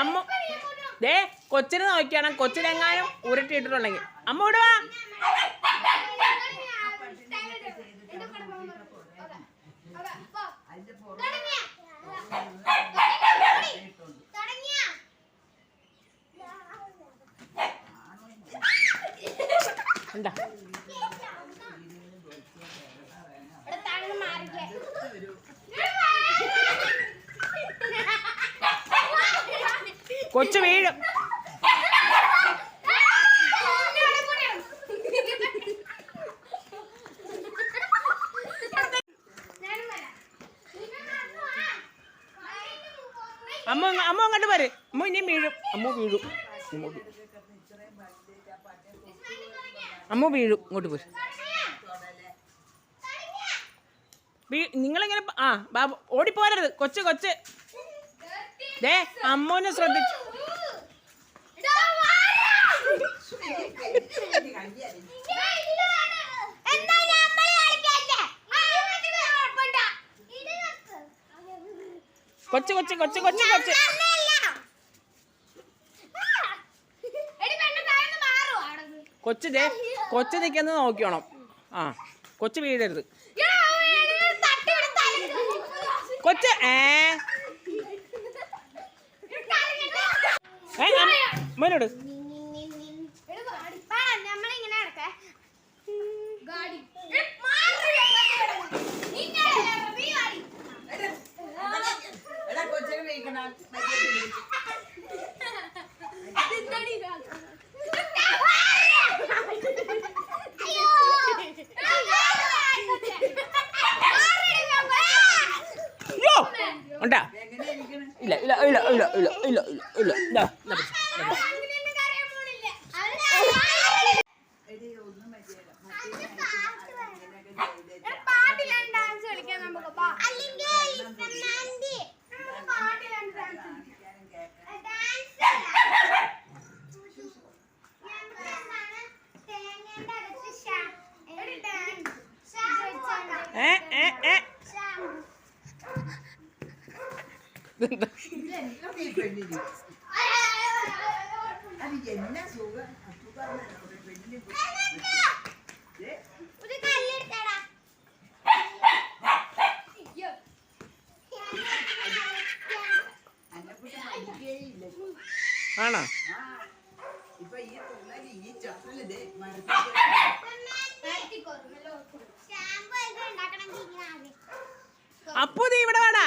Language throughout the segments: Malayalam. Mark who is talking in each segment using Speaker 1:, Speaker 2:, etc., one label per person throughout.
Speaker 1: അമ്മ ദേ കൊച്ചിനെ നോക്കിയാണ്? കൊച്ചിനെങ്ങാനും ഉരുട്ടിയിട്ടുണ്ടെങ്കിൽ അമ്മ ഇവിടെ വാ എന്താ കൊച്ചു വീഴും. അമ്മ അമ്മ അങ്ങോട്ട് വരെ. അമ്മ ഇനിയും വീഴും. അമ്മ വീഴും. അമ്മ വീഴും. ഇങ്ങോട്ട് പോര് നിങ്ങളിങ്ങനെ ആ ബാബു ഓടിപ്പോരരുത്. കൊച്ച് കൊച്ച്. ദേ അമ്മോനെ ശ്രദ്ധിച്ചു. കൊച്ച് കൊച്ചു കൊച്ചു കൊച്ചു കൊച്ചു. കൊച്ചു ദേ കൊച്ചു നിൽക്കുന്നത് നോക്കിയോണം. ആ കൊച്ചു വീഴരുത്. കൊച്ച് ഏ? ഏ ഇല്ല ഇല്ല ഇല്ല ഇല്ല ഇല്ല. ഇല്ല ഇല്ല ഏ ഏ ഏ.
Speaker 2: ഈ പെണ്ണിന് അത് എന്നാ സുഖം
Speaker 3: സുഖമാണ്
Speaker 2: നമ്മുടെ പെണ്ണിന്
Speaker 1: ആണോ?
Speaker 2: ഇപ്പൊ ഈ പിള്ളേര് ഈ
Speaker 3: ചപ്പൽ
Speaker 1: അപ്പു നീ ഇവിടെ വേണ?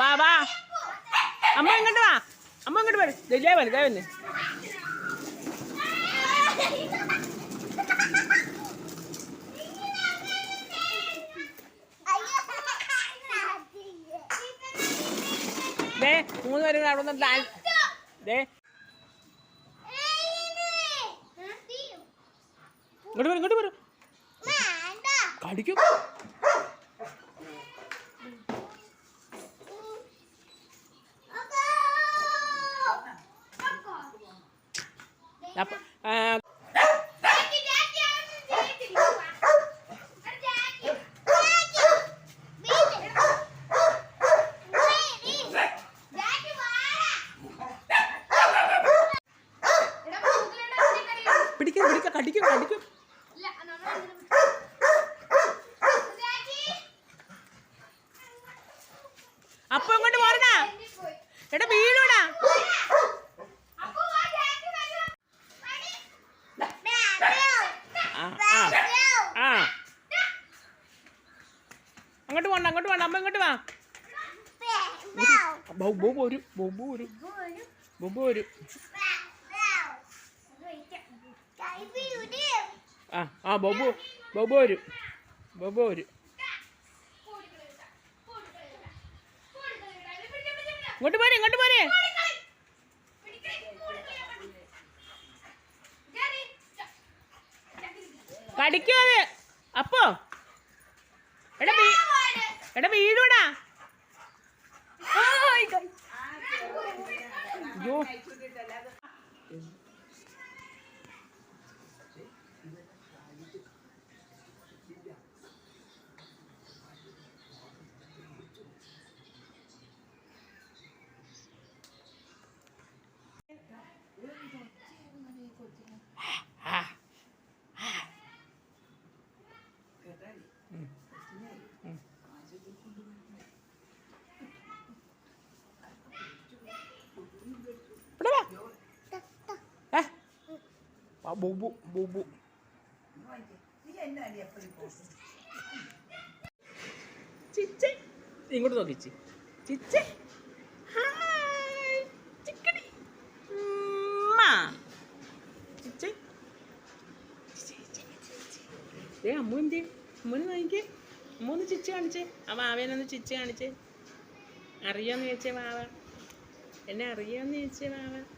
Speaker 1: ബാ ബാ. അമ്മ ഇങ്ങോട്ട് വാ. അമ്മ ഇങ്ങോട്ട് വരും. ദേവന് ദേവന് ദേ മൂന്ന് പേരും അവിടെ നിന്ന് ഡാൻസ് ദേ. ഇങ്ങോട്ട് വരും ഇങ്ങോട്ട് വരും. കടിക്കും അപ്പ പിടിക്കും പിടിക്കും കടിക്കും കടിക്കും അപ്പൊ ഇങ്ങോട്ട് പോരണ എടാ വീഴൂടാ ആ ആ ആ അങ്ങോട്ട് പോണ്ട അങ്ങോട്ട് പോണ്ട അമ്മ ഇങ്ങോട്ട് വാ. ബൊബു വരും ബൊബു ഒരു ബൊബു വരും. ആ ആ ബൊബു ബൊബു വരും. ബൊബു വരും.
Speaker 4: ഇങ്ങോട്ട് പോരെ ഇങ്ങോട്ട് പോരെ. is ആ, ബൂബു ബൂബു ചിച്ചി. ഇങ്ങോട്ട് നോക്കിച്ചി ചിച്ചി. ചിക്കടി. ചിച്ചി. ഏ അമ്മ എന്തി അമ്മന്ന് നോക്കിക്കേ. അമ്മ ഒന്ന് ചിച്ച് കാണിച്ചേ. ആ വാവേനൊന്ന് ചിച്ച കാണിച്ചേ. അറിയാന്ന് ചോദിച്ചേ വാവ. എന്നെ അറിയാന്ന് ചോദിച്ചേ വാവ.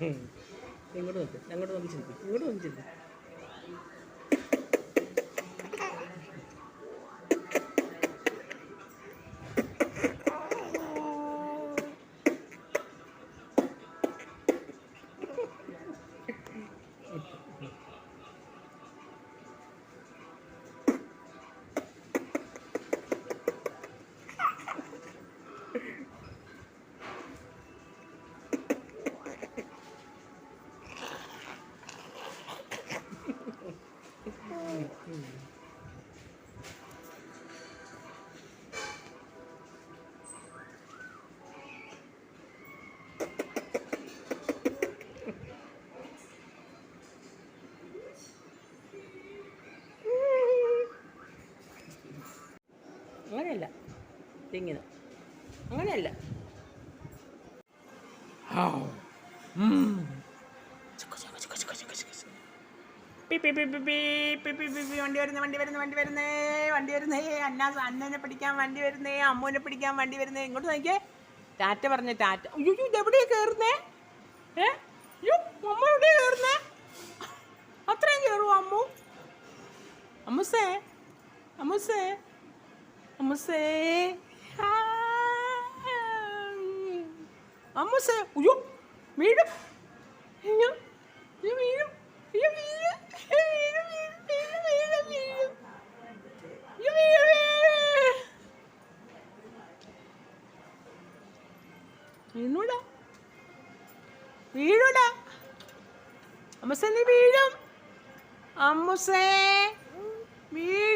Speaker 4: ഇങ്ങോട്ട് നോക്ക് അങ്ങോട്ട് നോക്കി ചിന്തിക്കും ഇങ്ങോട്ട് നോക്കി ചിന്തി അങ്ങനെയല്ല. ഇതിങ്ങനെ. അങ്ങനെയല്ല. വണ്ടി വരുന്നേ വണ്ടി വരുന്നേ വണ്ടി വരുന്നേ വണ്ടി വരുന്നേ. അന്നാസ് അന്നനെ പിടിക്കാൻ വണ്ടി വരുന്നേ അമ്മൂനെ പിടിക്കാൻ വണ്ടി വരുന്നേ. ഇങ്ങോട്ട് നോക്കിയേ. ടാറ്റ പറഞ്ഞ ടാറ്റ. അയ്യോ എവിടെയാ കയറുന്നേ ഏ? കയറുന്നേ അത്രയും കയറുമോ അമ്മു? അമ്മുസേ അമ്മുസേ. അമ്മൂസേ അമ്മൂസേ ഉയ്യോ വീഴും അയ്യോ വീഴും അയ്യോ വീഴും വീണൂടാ വീണൂടാ അമ്മസേ നീ വീഴും അമ്മസേ വീ